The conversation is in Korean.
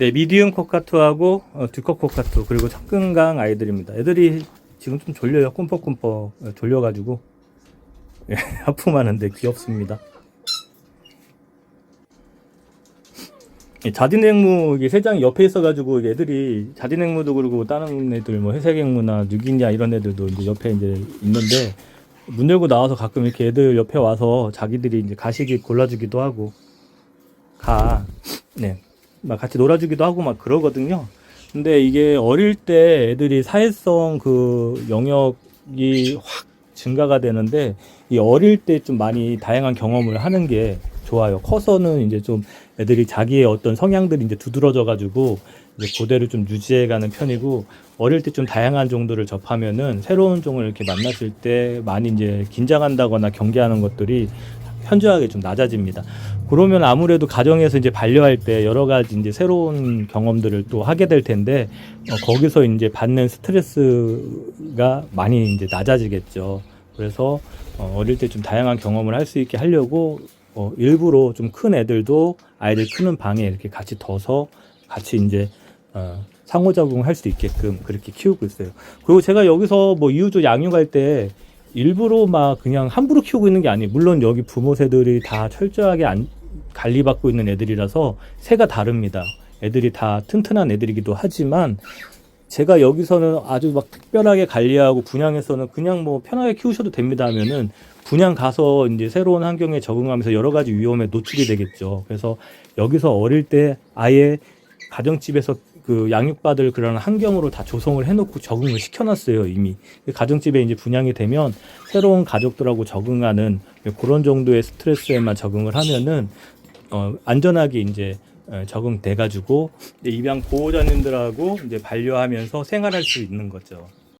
네, 미디움 코카투하고 어, 듀커 코카투 그리고 척근강 아이들입니다. 애들이 지금 좀 졸려요. 꿈뻑꿈뻑 어, 졸려가지고 예, 하품하는데 귀엽습니다. 이 자디냉무 이게 세 장이 옆에 있어가지고 애들이 자디냉무도 그러고 다른 애들 뭐 회색앵무나 뉴기냐 이런 애들도 이제 옆에 이제 있는데 문 열고 나와서 가끔 이렇게 애들 옆에 와서 자기들이 이제 가시기 골라주기도 하고 가 네. 막 같이 놀아주기도 하고 막 그러거든요. 근데 이게 어릴 때 애들이 사회성 그 영역이 확 증가가 되는데 이 어릴 때 좀 많이 다양한 경험을 하는 게 좋아요. 커서는 이제 좀 애들이 자기의 어떤 성향들이 이제 두드러져 가지고 이제 그대로 좀 유지해 가는 편이고 어릴 때 좀 다양한 종들을 접하면은 새로운 종을 이렇게 만났을 때 많이 이제 긴장한다거나 경계하는 것들이 현저하게 좀 낮아집니다. 그러면 아무래도 가정에서 이제 반려할 때 여러 가지 이제 새로운 경험들을 또 하게 될 텐데 어, 거기서 이제 받는 스트레스가 많이 이제 낮아지겠죠. 그래서 어, 어릴 때 좀 다양한 경험을 할 수 있게 하려고 어, 일부러 좀 큰 애들도 아이들 크는 방에 이렇게 같이 둬서 같이 이제 어, 상호작용할 수 있게끔 그렇게 키우고 있어요. 그리고 제가 여기서 뭐 이우조 양육할 때 일부러 막 그냥 함부로 키우고 있는 게 아니에요. 물론 여기 부모 새들이 다 철저하게 안, 관리받고 있는 애들이라서 새가 다릅니다. 애들이 다 튼튼한 애들이기도 하지만 제가 여기서는 아주 막 특별하게 관리하고 분양에서는 그냥 뭐 편하게 키우셔도 됩니다 하면은 분양 가서 이제 새로운 환경에 적응하면서 여러 가지 위험에 노출이 되겠죠. 그래서 여기서 어릴 때 아예 가정집에서 그 양육받을 그런 환경으로 다 조성을 해놓고 적응을 시켜놨어요 이미 가정집에 이제 분양이 되면 새로운 가족들하고 적응하는 그런 정도의 스트레스에만 적응을 하면은 어, 안전하게 이제 어, 적응돼 가지고 입양 보호자님들하고 이제 반려하면서 생활할 수 있는 거죠.